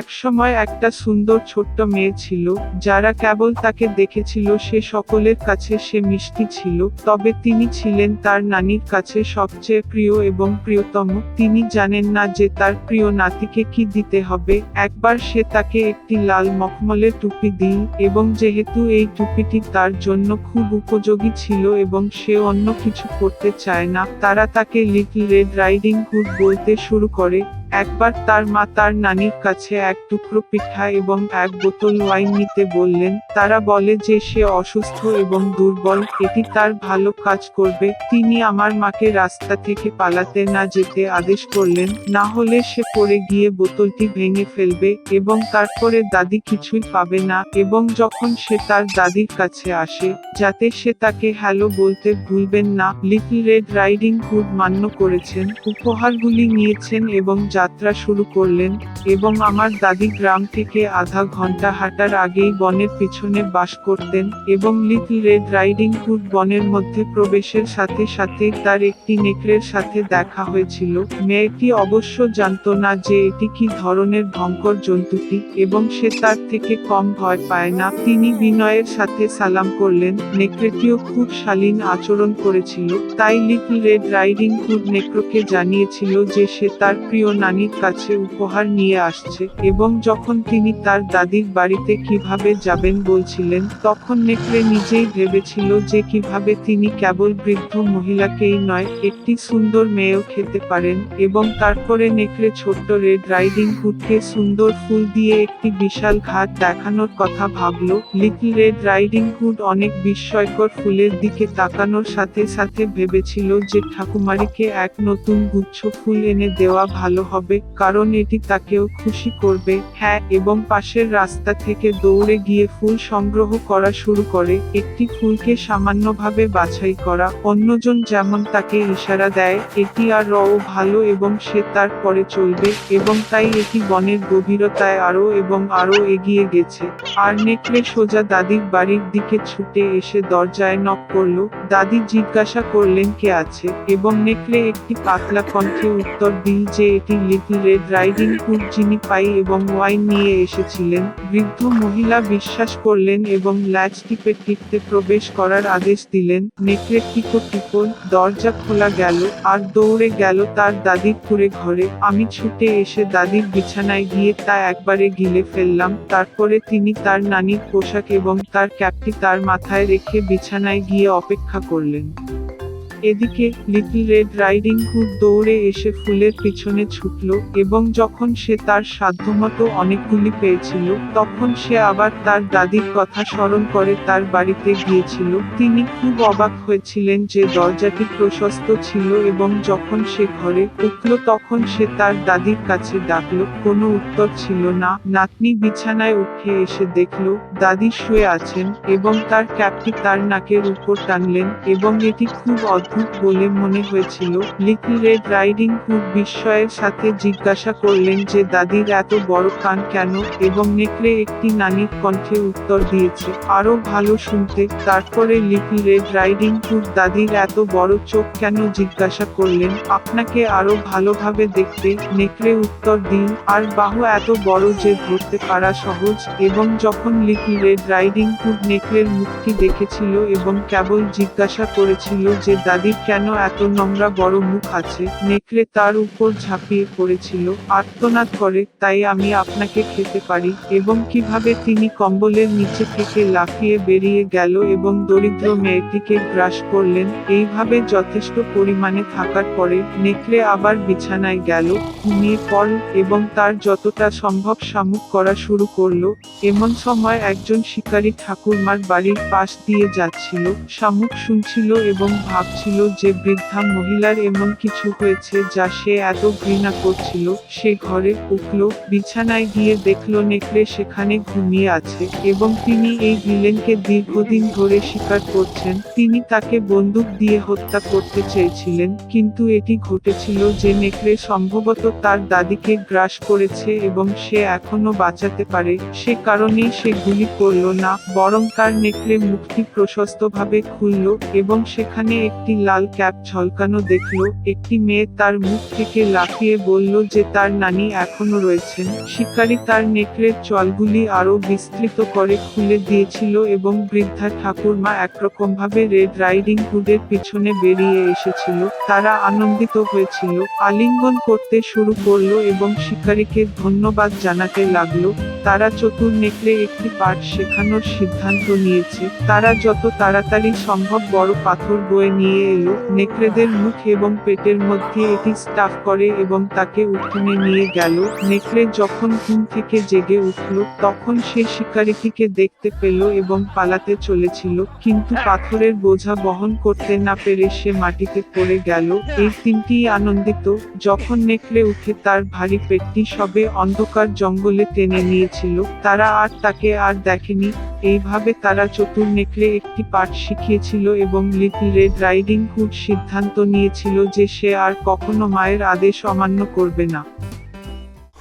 একসময় একটা সুন্দর ছোট্ট মেয়ে ছিল, যারা কেবল তাকে দেখেছিল সে সকলের কাছে সে মিষ্টি ছিল, তবে তিনি ছিলেন তার নানির কাছে সবচেয়ে প্রিয় এবং প্রিয়তম। তিনি জানেন না যে তার প্রিয় নাতিকে কি দিতে হবে। একবার সে তাকে একটি লাল মখমলের টুপি দিল এবং যেহেতু এই টুপিটি তার জন্য খুব উপযোগী ছিল এবং সে অন্য কিছু করতে চায় না, তারা তাকে লিটল রেড রাইডিং হুড বলতে শুরু করে। একবার তার মা তার নানির কাছে এক টুকরো পিঠা এবং এক বোতল ওয়াইন নিতে বললেন, তারা বলে যে সে অসুস্থ এবং দুর্বল, এটি তার ভালো কাজ করবে, তিনি আমার মাকে রাস্তা থেকে পালাতে না যেতে আদেশ করলেন, না হলে সে পড়ে গিয়ে বোতলটি ভেঙে ফেলবে এবং তারপরে দাদি কিছুই পাবে না এবং যখন সে তার দাদির কাছে আসে, যাতে সে তাকে হ্যালো বলতে ভুলবেন না, লিটল রেড রাইডিং হুড মান্য করেছেন, উপহারগুলি নিয়েছেন এবং যাত্রা শুরু করলেন এবং আমার দাদি গ্রাম থেকে আধা ঘণ্টা হাঁটার আগেই বনের পিছনে বাস করতেন এবং লিটল রেড রাইডিং হুড বনের মধ্যে প্রবেশের সাথে সাথে তার একটি নেকড়ের সাথে দেখা হয়েছিল। মেয়েটি অবশ্য জানতো না যে এটি কি ধরনের ভয়ঙ্কর জন্তুটি এবং সে তার থেকে কম ভয় পায় না। তিনি বিনয়ের সাথে সালাম করলেন। নেকড়েটিও খুব শালীন আচরণ করেছিল, তাই লিটল রেড রাইডিং হুড নেকড়োকে জানিয়েছিল যে সে তার প্রিয় নানির কাছে উপহার নিয়ে আসছে এবং যখন তিনি তার দাদির বাড়িতে কীভাবে যাবেন বলছিলেন, তখন নেকড়ে নিজেই ভেবেছিল যে কীভাবে তিনি কেবল বৃদ্ধ মহিলাকেই নয়, একটি সুন্দর মেয়েও খেতে পারেন এবং তারপরে নেকড়ে ছোট্ট রেড রাইডিং হুডকে সুন্দর ফুল দিয়ে একটি বিশাল ঘাট দেখানোর কথা ভাবলো। লিটল রেড রাইডিং হুড অনেক বিস্ময়কর ফুলের দিকে তাকানোর সাথে সাথে ভেবেছিল যে ঠাকুমারিকে এক নতুন গুচ্ছ ফুল এনে দেওয়া ভালো হবে, কারণ এটি তাকেও খুশি করবে হ্যাঁ এবং পাশের রাস্তা থেকে দৌড়ে গিয়ে ফুল সংগ্রহ করা শুরু করে, একটি ফুলকে সামান্যভাবে বাছাই করা। অন্যজন যেমন তাকে ইশারা দেয়, এটি আর রও ভালো এবং সে তার পরে চলবে, এবং তাই এটি বনের গভীরতায় আরও এবং আরও এগিয়ে গেছে। আর নেকড়ে সোজা দাদির বাড়ির দিকে ছুটে এসে দরজায় নক করল, দাদি জিজ্ঞাসা করলেন, কে আছে? এবং নেকড়ে একটি পাতলা কণ্ঠে উত্তর দিল যে এটি লিটল রেড রাইডিং হুড যিনি পাই এবং ওয়াইন নিয়ে এসেছিলেন, বৃদ্ধ মহিলা বিশ্বাস করলেন এবং ল্যাচ টিপে টিপতে প্রবেশ করার আদেশ দিলেন, নেকড়ে টিপো টিপো দরজা খোলা গেল, আর দৌড়ে গেল তার দাদির পুরে ঘরে, আমি ছুটে এসে দাদির বিছানায় গিয়ে তা একবারে গিলে ফেললাম, তারপরে তিনি তার নানির পোশাক এবং তার ক্যাপটি তার মাথায় রেখে বিছানায় গিয়ে অপেক্ষা করলেন। এদিকে লিটল রেড রাইডিং হুড দৌড়ে এসে ফুলের পিছনে ছুটল এবং যখন সে তার সাধ্যমতো অনেকগুলি পেয়েছিল, তখন সে আবার তার দাদির কথা স্মরণ করে তার বাড়িতে গিয়েছিল। তিনি খুব অবাক হয়েছিলেন যে দরজাটি প্রশস্ত ছিল এবং যখন সে ঘরে উঠল তখন সে তার দাদির কাছে ডাকলো, কোনো উত্তর ছিল না। নাতনি বিছানায় উঠে এসে দেখল, দাদি শুয়ে আছেন এবং তার ক্যাপটি তার নাকের উপর টানলেন এবং এটি খুব অদ্ভুত বলে মনে হয়েছিল। লিটল রেড রাইডিং হুড বিস্ময়ের সাথে জিজ্ঞাসা করলেন যে, দাদির এত বড় কান কেন? এবং নেকড়ে একটি নানির কণ্ঠে উত্তর দিয়েছে, আরও ভালো শুনতে। তারপরে লিটল রেড রাইডিং হুড দাদির এত বড় চোখ কেন? জিজ্ঞাসা করলেন, আপনাকে আরও ভালোভাবে দেখতে। নেকড়ে উত্তর দিন, আর বাহু এত বড় যে ধরতে পারা সহজ। এবং যখন লিটল রেড রাইডিং হুড নেকড়ের মুখটি দেখেছিল এবং কেবল জিজ্ঞাসা করেছিল যে দাদির কেন এত নোংরা বড় মুখ আছে? নেকড়ে তার উপর ঝাঁপিয়ে পড়েছিল, আর্তনাদ করে, তাই আমি আপনাকে খেতে পারি। এবং কীভাবে তিনি কম্বলের নিচে থেকে লাফিয়ে বেরিয়ে গেল এবং দরিদ্র মেয়েটিকে গ্রাস করলেন, এইভাবে যথেষ্ট পরিমাণে থাকার পরে নেকড়ে আবার বিছানায় গেল, ঘুমিয়ে পড়ল এবং তার যতটা সম্ভব শামুক করা শুরু করল। এমন সময় একজন শিকারী ঠাকুরমার বাড়ির পাশ দিয়ে যাচ্ছিল, শামুক শুনছিল এবং ভাবছিল যে বৃদ্ধা মহিলার এমন কিছু হয়েছে যা সে এত ঘৃণা করছিল, সে ঘরে উঠল, বিছানায় গিয়ে দেখল নেকড়ে সেখানে ঘুমিয়ে আছে এবং তিনি এই ভিলেনকে দীর্ঘদিন ধরে স্বীকার করছেন। তিনি তাকে বন্দুক দিয়ে হত্যা করতে চেয়েছিলেন, কিন্তু এটি ঘটেছিল যে নেকড়ে সম্ভবত তার দাদিকে গ্রাস করেছে এবং সে এখনও বাঁচাতে পারে, সে কারণেই সে গুলি করল না, বরং তার নেকড়ে মুখটি প্রশস্তভাবে খুলল এবং সেখানে একটি লাল ক্যাপ ঝলকানো দেখল, একটি মেয়ে তার মুখ থেকে লাফিয়ে বলল যে তার নানি এখনও রয়েছেন। শিকারী তার নেকড়ের চলগুলি আরও বিস্তৃত করে খুলে দিয়েছিল এবং বৃদ্ধা ঠাকুরমা একরকমভাবে রেড রাইডিং হুডের পিছনে বেরিয়ে এসেছিল। তারা আনন্দিত হয়েছিল। আলিঙ্গন করতে শুরু করল এবং শিকারীকে ধন্যবাদ জানাতে লাগল। তারা চতুর নেকড়ে একটি পাঠ শেখানোর সিদ্ধান্ত নিয়েছে। তারা যত তাড়াতাড়ি সম্ভব বড় পাথর বয়ে নিয়ে এলো। নেকড়েদের মুখ এবং পেটের মধ্যে এটি স্টাফ করে এবং তাকে উঠোনে নিয়ে গেল। নেকড়ে যখন ঘুম থেকে জেগে উঠল, তখন সে শিকারীটিকে দেখতে পেল এবং পালাতে চলেছিল। কিন্তু পাথরের বোঝা বহন করতে না পেরে সে মাটিতে পড়ে গেল। এই তিনটি আনন্দিত। যখন নেকড়ে উঠে তার ভারী পেটটি সবে অন্ধকার জঙ্গলে টেনে নিয়েছিল তারা আর তাকে আর দেখেনি, এইভাবে তারা চতুর নেকড়ে একটি পাঠ শিখিয়েছিল এবং লিটল রেড রাইডিং হুড সিদ্ধান্ত নিয়েছিল যে সে আর কখনো মায়ের আদেশ অমান্য করবে না।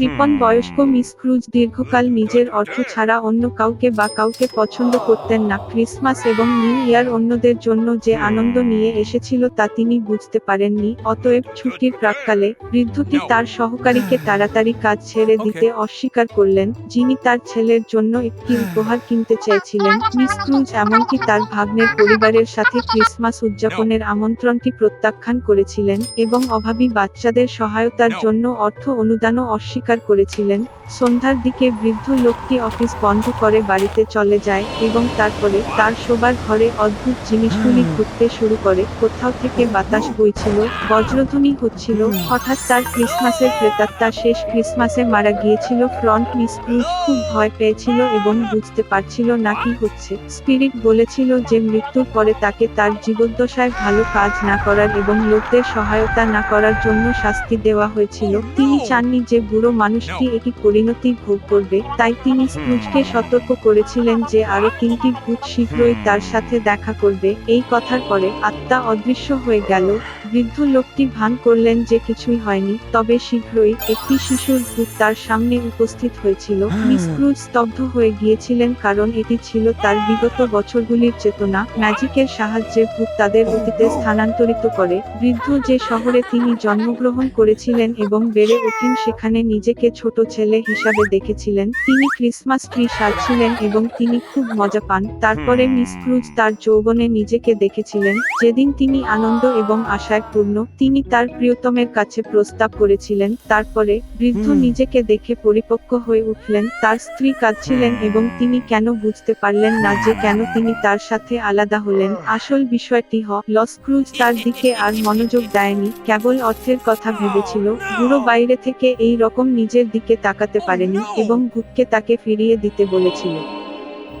কৃপণ বয়স্ক মিস ক্রুজ দীর্ঘকাল নিজের অর্থ ছাড়া অন্য কাউকে বা কাউকে পছন্দ করতেন না। ক্রিসমাস এবং নিউ ইয়ার অন্যদের জন্য যে আনন্দ নিয়ে এসেছিল তা তিনি বুঝতে পারেননি অতএব ছুটির প্রাককালে বৃদ্ধটি তার সহকারীকে তাড়াতাড়ি কাজ ছেড়ে দিতে অস্বীকার করলেন যিনি তার ছেলের জন্য একটি উপহার কিনতে চেয়েছিলেন। মিস ক্রুজ এমনকি তার ভাগ্নের পরিবারের সাথে ক্রিসমাস উদযাপনের আমন্ত্রণটি প্রত্যাখ্যান করেছিলেন এবং অভাবী বাচ্চাদের সহায়তার জন্য অর্থ অনুদানও অস্বীকার করেছিলেন সন্ধ্যার দিকে বৃদ্ধ লোকটি অফিস বন্ধ করে বাড়িতে চলে যায় এবং তারপরে তার শোবার ঘরে অদ্ভুত জিনিসগুলি ঘুরতে শুরু করে। কোথাও থেকে বাতাস বইছিল বজ্রধ্বনি হচ্ছিল হঠাৎ তার ক্রিসমাসের প্রেতাত্মা শেষ ক্রিসমাসে মারা গিয়েছিল। ফ্রন্ট মিস ক্রুজ খুব ভয় পেয়েছিল এবং বুঝতে পারছিল না কি হচ্ছে। স্পিরিট বলেছিল যে মৃত্যুর পরে তাকে তার জীবদ্দশায় ভালো কাজ না করার এবং লোকদের সহায়তা না করার জন্য শাস্তি দেওয়া হয়েছিল। তিনি চাননি যে বুড়ো মানুষটি এটি পরিণতি ভোগ করবে তাই তিনি স্ক্রুজকে সতর্ক করেছিলেন যে আরও তিনটি ভূত শীঘ্রই তার সাথে দেখা করবে। এই কথার পরে আত্মা অদৃশ্য হয়ে গেল। বৃদ্ধ লোকটি ভান করলেন যে কিছুই হয়নি তবে শীঘ্রই একটি শিশুর ভূত তার সামনে উপস্থিত হয়েছিল। মিস ক্রুজ স্তব্ধ হয়ে গিয়েছিলেন কারণ এটি ছিল তার বিগত বছরগুলির চেতনা। ম্যাজিকের সাহায্যে ভূত তাদের অতীতে স্থানান্তরিত করে। বৃদ্ধ যে শহরে তিনি জন্মগ্রহণ করেছিলেন এবং বেড়ে ওঠেন সেখানে নিজেকে ছোট ছেলে হিসাবে দেখেছিলেন। তিনি ক্রিসমাস ট্রি সাজছিলেন এবং তিনি খুব মজা পান। তারপরে মিস ক্রুজ তার যৌবনে নিজেকে দেখেছিলেন। যেদিন তিনি আনন্দ এবং আশায় পূর্ণ তিনি তার প্রিয়তমের কাছে প্রস্তাব করেছিলেন তারপরে বৃদ্ধ নিজেকে দেখে পরিপক্ক হয়ে উঠলেন তার স্ত্রী কাঁদছিলেন এবং তিনি কেন বুঝতে পারলেন না যে কেন তিনি তার সাথে আলাদা হলেন। আসল বিষয়টি হ লস ক্রুজ তার দিকে আর মনোযোগ দেয়নি কেবল অর্থের কথা ভেবেছিল বুড়ো বাইরে থেকে এই রকম নিজের দিকে তাকাতে পারেনি এবং ভূতকে তাকে ফিরিয়ে দিতে বলেছিল।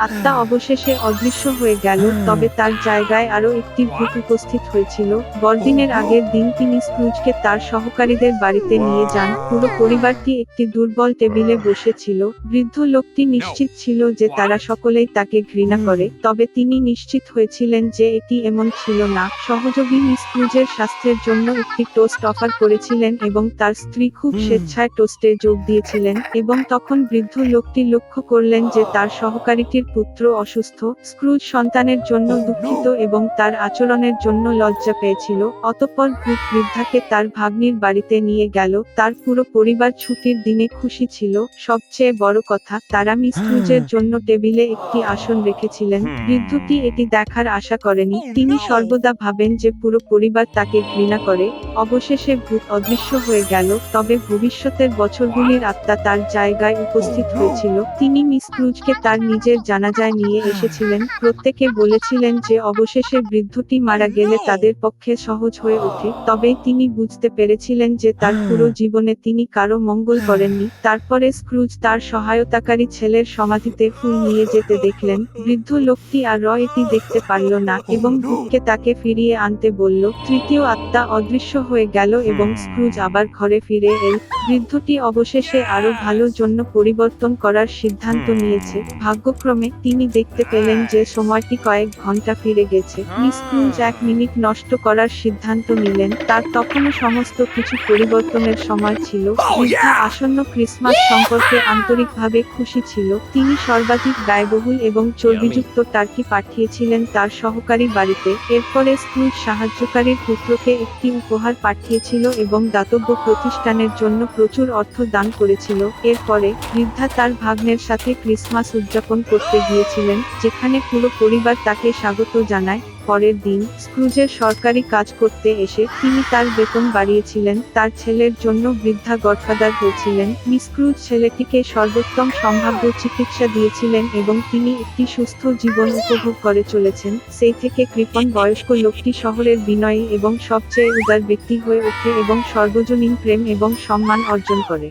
আত্মা অবশেষে অদৃশ্য হয়ে গেল তবে তার জায়গায় আরও একটি ভূত উপস্থিত হয়েছিল। বড়দিনের আগের দিন তিনি স্ক্রুজকে তার সহকারীদের বাড়িতে নিয়ে যান। পুরো পরিবারটি একটি দুর্বল টেবিলে বসেছিল। বৃদ্ধ লোকটি নিশ্চিত ছিল যে তারা সকলেই তাকে ঘৃণা করে তবে তিনি নিশ্চিত হয়েছিলেন যে এটি এমন ছিল না। সহযোগী মিস ক্রুজের স্বাস্থ্যের জন্য একটি টোস্ট অফার করেছিলেন এবং তার স্ত্রী খুব স্বেচ্ছায় টোস্টে যোগ দিয়েছিলেন এবং তখন বৃদ্ধ লোকটি লক্ষ্য করলেন যে তার সহকারীটির পুত্র অসুস্থ স্ক্রুজ সন্তানের জন্য দুঃখিত এবং তার আচরণের জন্য লজ্জা পেয়েছিল। অতঃপর ভূত বৃদ্ধাকে তার ভাগ্নির বাড়িতে নিয়ে গেল। তার পুরো পরিবার ছুটির দিনে খুশি ছিল। সবচেয়ে বড় কথা তারা মিস ক্রুজের জন্য টেবিলে একটি আসন রেখেছিলেন। বৃদ্ধটি এটি দেখার আশা করেনি। তিনি সর্বদা ভাবেন যে পুরো পরিবার তাকে ঘৃণা করে। অবশেষে ভূত অদৃশ্য হয়ে গেল। তবে ভবিষ্যতের বছরগুলির আত্মা তার জায়গায় উপস্থিত হয়েছিল। তিনি মিস ক্রুজকে তার নিজের জানাজায় নিয়ে এসেছিলেন। প্রত্যেকে বলেছিলেন যে অবশেষে বৃদ্ধটি মারা গেলে তাদের পক্ষে সহজ হয়ে ওঠে। তবে তিনি বুঝতে পেরেছিলেন যে তার পুরো জীবনে তিনি কারও মঙ্গল করেননি। তারপরে স্ক্রুজ তার সহায়তাকারী ছেলের সমাধিতে ফুল নিয়ে যেতে দেখলেন। বৃদ্ধ লোকটি আর র এটি দেখতে পারল না এবং ভূতকে তাকে ফিরিয়ে আনতে বলল, তৃতীয় আত্মা অদৃশ্য হয়ে গেল এবং স্ক্রুজ আবার ঘরে ফিরে এল। বৃদ্ধটি অবশেষে আরও ভালো জন্য পরিবর্তন করার সিদ্ধান্ত নিয়েছে। ভাগ্যক্রমে পর্যায়ক্রমে তিনি দেখতে পেলেন যে সময়টি কয়েক ঘণ্টা ফিরে গেছে। মিস ক্রুজ এক মিনিট নষ্ট করার সিদ্ধান্ত নিলেন। তার তখনও সমস্ত কিছু পরিবর্তনের সময় ছিল। বৃদ্ধা আসন্ন ক্রিসমাস সম্পর্কে আন্তরিকভাবে খুশি ছিল। তিনি সর্বাধিক ব্যয়বহুল এবং চর্বিযুক্ত টার্কি পাঠিয়েছিলেন তার সহকারী বাড়িতে। এরপরে স্কুল সাহায্যকারীর পুত্রকে একটি উপহার পাঠিয়েছিল এবং দাতব্য প্রতিষ্ঠানের জন্য প্রচুর অর্থ দান করেছিল। এরপরে বৃদ্ধা তার ভাগ্নের সাথে ক্রিসমাস উদযাপন করতে গিয়েছিলেন, যেখানে পুরো পরিবার তাকে স্বাগত জানায়। পরের দিন, স্ক্রুজের সরকারি কাজ করতে এসে তিনি তার বেতন বাড়িয়েছিলেন, তার ছেলের জন্য বৃদ্ধা গডফাদার হয়েছিলেন। মিস ক্রুজ ছেলেটিকে সর্বোত্তম সম্ভাব্য চিকিৎসা দিয়েছিলেন এবং তিনি একটি সুস্থ জীবন উপভোগ করে চলেছেন। সেই থেকে কৃপন বয়স্ক লোকটি শহরের বিনয়ী এবং সবচেয়ে উদার ব্যক্তি হয়ে ওঠে এবং সর্বজনীন প্রেম এবং সম্মান অর্জন করে।